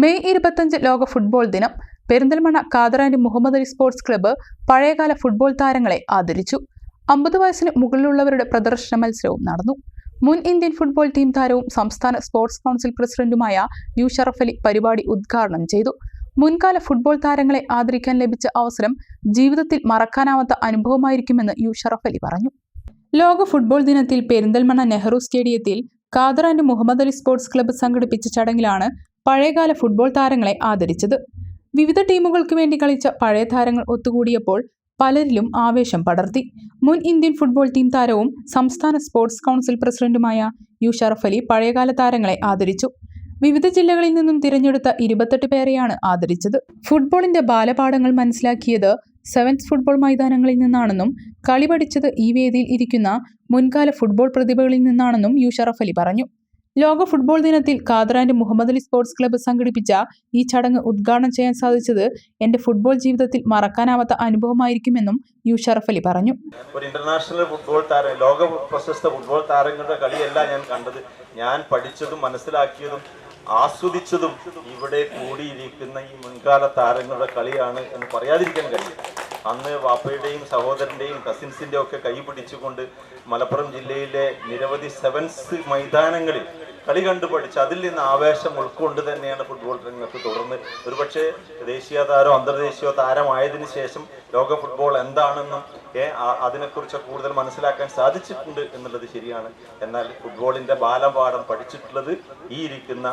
May ഇരുപത്തഞ്ച് ലോക football ദിനം പെരിന്തൽമണ്ണ കാതറാൻഡ് മുഹമ്മദ് അലി സ്പോർട്സ് ക്ലബ്ബ് പഴയകാല ഫുട്ബോൾ താരങ്ങളെ ആദരിച്ചു. അമ്പത് വയസ്സിന് മുകളിലുള്ളവരുടെ പ്രദർശന മത്സരവും നടന്നു. മുൻ ഇന്ത്യൻ ഫുട്ബോൾ ടീം താരവും സംസ്ഥാന സ്പോർട്സ് കൗൺസിൽ പ്രസിഡന്റുമായ യു ഷറഫ് അലി പരിപാടി ഉദ്ഘാടനം ചെയ്തു. മുൻകാല ഫുട്ബോൾ താരങ്ങളെ ആദരിക്കാൻ ലഭിച്ച അവസരം ജീവിതത്തിൽ മറക്കാനാവാത്ത അനുഭവമായിരിക്കുമെന്ന് യു ഷറഫ് അലി പറഞ്ഞു. ലോക ഫുട്ബോൾ ദിനത്തിൽ പെരിന്തൽമണ്ണ നെഹ്റു സ്റ്റേഡിയത്തിൽ Kader and Muhammad Ali sports club സംഘടിപ്പിച്ച ചടങ്ങിലാണ് പഴയകാല ഫുട്ബോൾ താരങ്ങളെ ആദരിച്ചത്. വിവിധ ടീമുകൾക്ക് വേണ്ടി കളിച്ച പഴയ താരങ്ങൾ ഒത്തുകൂടിയപ്പോൾ പലരിലും ആവേശം പടർത്തി. മുൻ ഇന്ത്യൻ ഫുട്ബോൾ ടീം താരവും സംസ്ഥാന സ്പോർട്സ് കൗൺസിൽ പ്രസിഡന്റുമായ യു ഷറഫ് അലി പഴയകാല താരങ്ങളെ ആദരിച്ചു. വിവിധ ജില്ലകളിൽ നിന്നും തിരഞ്ഞെടുത്ത ഇരുപത്തെട്ട് പേരെയാണ് ആദരിച്ചത്. ഫുട്ബോളിന്റെ ബാലപാഠങ്ങൾ മനസ്സിലാക്കിയത് സെവൻസ് ഫുട്ബോൾ മൈതാനങ്ങളിൽ നിന്നാണെന്നും കളി പഠിച്ചത് ഈ വേദിയിൽ ഇരിക്കുന്ന മുൻകാല ഫുട്ബോൾ പ്രതിഭകളിൽ നിന്നാണെന്നും യു ഷറഫ് അലി പറഞ്ഞു. ലോക ഫുട്ബോൾ ദിനത്തിൽ കാതറാൻഡ് മുഹമ്മദ് അലി സ്പോർട്സ് ക്ലബ്ബ് സംഘടിപ്പിച്ച ഈ ചടങ്ങ് ഉദ്ഘാടനം ചെയ്യാൻ സാധിച്ചത് എന്റെ ഫുട്ബോൾ ജീവിതത്തിൽ മറക്കാനാവാത്ത അനുഭവമായിരിക്കുമെന്നും യു ഷറഫ് അലി പറഞ്ഞു. ഒരു ഇന്റർനാഷണൽ ഫുട്ബോൾ താരം ലോക പ്രശസ്ത ഫുട്ബോൾ താരങ്ങളുടെ കളിയല്ല ഞാൻ കണ്ടത്. ഞാൻ പഠിച്ചതും മനസ്സിലാക്കിയതും ആസ്വദിച്ചതും ഇവിടെ കൂടിയിരിക്കുന്ന ഈ മുൻകാല താരങ്ങളുടെ കളിയാണ് എന്ന് പറയാതിരിക്കാൻ കഴിയും. അന്ന് വാപ്പയുടെയും സഹോദരന്റെയും കസിൻസിന്റെ ഒക്കെ കൈ പിടിച്ചുകൊണ്ട് മലപ്പുറം ജില്ലയിലെ നിരവധി സെവൻസ് മൈതാനങ്ങളിൽ കളി കണ്ടു പഠിച്ച് അതിൽ നിന്ന് ആവേശം ഉൾക്കൊണ്ട് തന്നെയാണ് ഫുട്ബോൾ രംഗത്ത് തുടർന്ന്. ഒരുപക്ഷെ ദേശീയ താരോ അന്തർദേശീയോ താരമായതിനു ശേഷം ലോക ഫുട്ബോൾ എന്താണെന്നും അതിനെക്കുറിച്ച് കൂടുതൽ മനസ്സിലാക്കാൻ സാധിച്ചിട്ടുണ്ട് എന്നുള്ളത് ശരിയാണ്. എന്നാൽ ഫുട്ബോളിന്റെ ബാലപാഠം പഠിച്ചിട്ടുള്ളത് ഈ ഇരിക്കുന്ന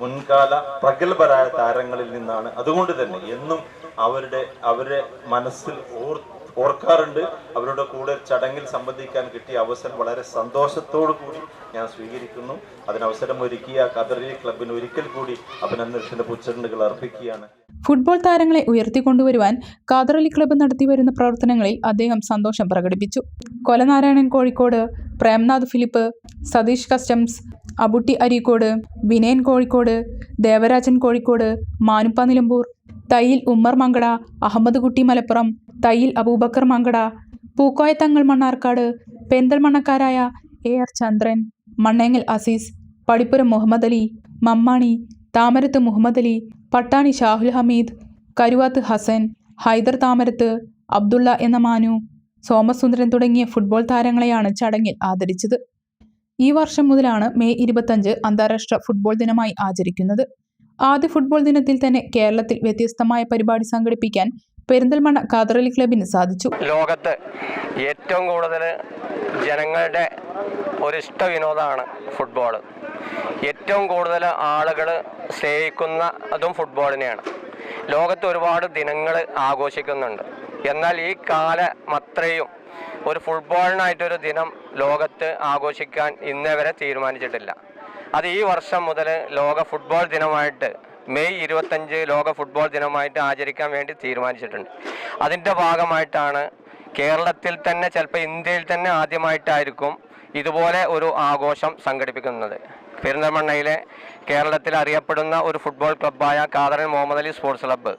മുൻകാല പ്രഗത്ഭരായ താരങ്ങളിൽ നിന്നാണ്. അതുകൊണ്ട് തന്നെ എന്നും അവരുടെ അവരുടെ മനസ്സിൽ ഓർ ഓർക്കാറുണ്ട്. അവരുടെ കൂടെ ചടങ്ങിൽ സംബന്ധിക്കാൻ കിട്ടിയ അവസരം വളരെ സന്തോഷത്തോടു കൂടി ഞാൻ സ്വീകരിക്കുന്നു. അതിനവസരം ഒരുക്കിയ കദറി ക്ലബിന് ഒരിക്കൽ കൂടി അഭിനന്ദനത്തിന്റെ പുച്ചണ്ടുകൾ അർപ്പിക്കുകയാണ്. ഫുട്ബോൾ താരങ്ങളെ ഉയർത്തിക്കൊണ്ടുവരുവാൻ കാതറലി ക്ലബ്ബ് നടത്തിവരുന്ന പ്രവർത്തനങ്ങളിൽ അദ്ദേഹം സന്തോഷം പ്രകടിപ്പിച്ചു. കൊലനാരായണൻ കോഴിക്കോട് പ്രേംനാഥ് ഫിലിപ്പ് സതീഷ് കസ്റ്റംസ് അബുട്ടി അരീക്കോട് വിനയൻ കോഴിക്കോട് ദേവരാജൻ കോഴിക്കോട് മാനുപ്പ നിലമ്പൂർ തയ്യിൽ ഉമ്മർ മങ്കട അഹമ്മദ് കുട്ടി മലപ്പുറം തയ്യിൽ അബൂബക്കർ മങ്കട പൂക്കോയ തങ്ങൾ മണ്ണാർക്കാട് പെരിന്തൽമണ്ണക്കാരായ എ ആർ ചന്ദ്രൻ മണ്ണേങ്ങൽ അസീസ് പടിപ്പുരം മുഹമ്മദ് അലി മമ്മാണി താമരത്ത് മുഹമ്മദ് അലി പട്ടാണി ഷാഹുൽ ഹമീദ് കരുവാത്ത് ഹസൻ ഹൈദർ താമരത്ത് അബ്ദുള്ള എന്ന മാനു സോമസുന്ദരൻ തുടങ്ങിയ ഫുട്ബോൾ താരങ്ങളെയാണ് ചടങ്ങിൽ ആദരിച്ചത്. ഈ വർഷം മുതലാണ് മെയ് ഇരുപത്തഞ്ച് അന്താരാഷ്ട്ര ഫുട്ബോൾ ദിനമായി ആചരിക്കുന്നത്. ആദ്യ ഫുട്ബോൾ ദിനത്തിൽ തന്നെ കേരളത്തിൽ വ്യത്യസ്തമായ പരിപാടി സംഘടിപ്പിക്കാൻ പെരിന്തൽമണ്ണ കാതറലി ക്ലബിന് സാധിച്ചു. ലോകത്ത് ഏറ്റവും കൂടുതൽ ജനങ്ങളുടെ ഒരു ഇഷ്ട വിനോദമാണ് ഫുട്ബോൾ ഏറ്റവും കൂടുതൽ ആളുകൾ സ്നേഹിക്കുന്ന അതും ഫുട്ബോളിനെയാണ്. ലോകത്ത് ഒരുപാട് ദിനങ്ങൾ ആഘോഷിക്കുന്നുണ്ട്. എന്നാൽ ഈ കാലം അത്രയും ഒരു ഫുട്ബോളിനായിട്ടൊരു ദിനം ലോകത്ത് ആഘോഷിക്കാൻ ഇന്നേ വരെ തീരുമാനിച്ചിട്ടില്ല. അത് ഈ വർഷം മുതൽ ലോക ഫുട്ബോൾ ദിനമായിട്ട് മെയ് ഇരുപത്തഞ്ച് ലോക ഫുട്ബോൾ ദിനമായിട്ട് ആചരിക്കാൻ വേണ്ടി തീരുമാനിച്ചിട്ടുണ്ട്. അതിന്റെ ഭാഗമായിട്ടാണ് കേരളത്തിൽ തന്നെ ചിലപ്പോൾ ഇന്ത്യയിൽ തന്നെ ആദ്യമായിട്ടായിരിക്കും ഇതുപോലെ ഒരു ആഘോഷം സംഘടിപ്പിക്കുന്നത്. പെരിന്തൽമണ്ണയിലെ കേരളത്തിൽ അറിയപ്പെടുന്ന ഒരു ഫുട്ബോൾ ക്ലബ്ബായ കാതറൻ മുഹമ്മദ് അലി സ്പോർട്സ് ക്ലബ്ബ്.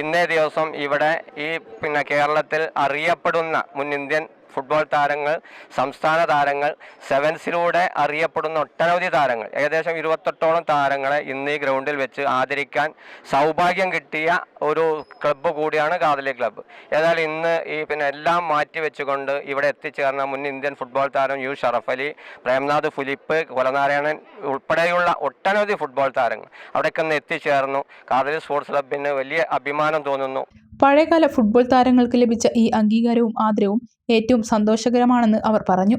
ഇന്നേ ദിവസം ഇവിടെ ഈ പിന്നെ കേരളത്തിൽ അറിയപ്പെടുന്ന മുൻ ഇന്ത്യൻ ഫുട്ബോൾ താരങ്ങൾ സംസ്ഥാന താരങ്ങൾ സെവൻസിലൂടെ അറിയപ്പെടുന്ന ഒട്ടനവധി താരങ്ങൾ. ഏകദേശം ഇരുപത്തെട്ടോളം താരങ്ങളെ ഇന്ന് ഈ ഗ്രൗണ്ടിൽ വെച്ച് ആദരിക്കാൻ സൗഭാഗ്യം കിട്ടിയ ഒരു ക്ലബ്ബ് കൂടിയാണ് കാതലി ക്ലബ്ബ് ഏതായാലും ഇന്ന് ഈ പിന്നെ എല്ലാം മാറ്റി വെച്ചുകൊണ്ട് ഇവിടെ എത്തിച്ചേർന്ന മുൻ ഇന്ത്യൻ ഫുട്ബോൾ താരം യു ഷറഫ് അലി പ്രേംനാഥ് ഫിലിപ്പ് കുലനാരായണൻ ഉൾപ്പെടെയുള്ള ഒട്ടനവധി ഫുട്ബോൾ താരങ്ങൾ അവിടേക്ക് ഒന്ന് എത്തിച്ചേർന്നു. കാതലി സ്പോർട്സ് ക്ലബിന് വലിയ അഭിമാനം തോന്നുന്നു. പഴയകാല ഫുട്ബോൾ താരങ്ങൾക്ക് ലഭിച്ച ഈ അംഗീകാരവും ആദരവും ഏറ്റവും സന്തോഷകരമാണെന്ന് അവർ പറഞ്ഞു.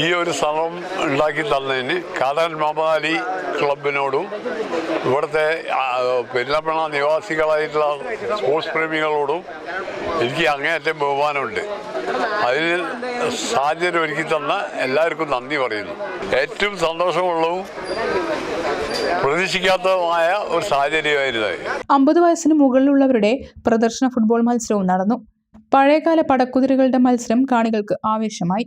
ഈ ഒരു സ്ഥലം ഉണ്ടാക്കി തന്നതിന് കാതൻ മാമാലി ക്ലബിനോടും ഇവിടുത്തെ പെരുന്നപ്പണ നിവാസികളായിട്ടുള്ള സ്പോർട്സ് പ്രേമികളോടും എനിക്ക് അങ്ങേയറ്റം ബഹുമാനമുണ്ട്. അതിന് സാഹചര്യം ഒരുക്കി തന്ന എല്ലാവർക്കും നന്ദി പറയുന്നു. ഏറ്റവും സന്തോഷമുള്ളതും പ്രതീക്ഷിക്കാത്തതുമായ ഒരു സാഹചര്യമായിരുന്നു. അമ്പത് വയസ്സിന് മുകളിലുള്ളവരുടെ പ്രദർശന ഫുട്ബോൾ മത്സരവും നടന്നു. പഴയകാല പടക്കുതിരകളുടെ മത്സരം കാണികൾക്ക് ആവേശമായി.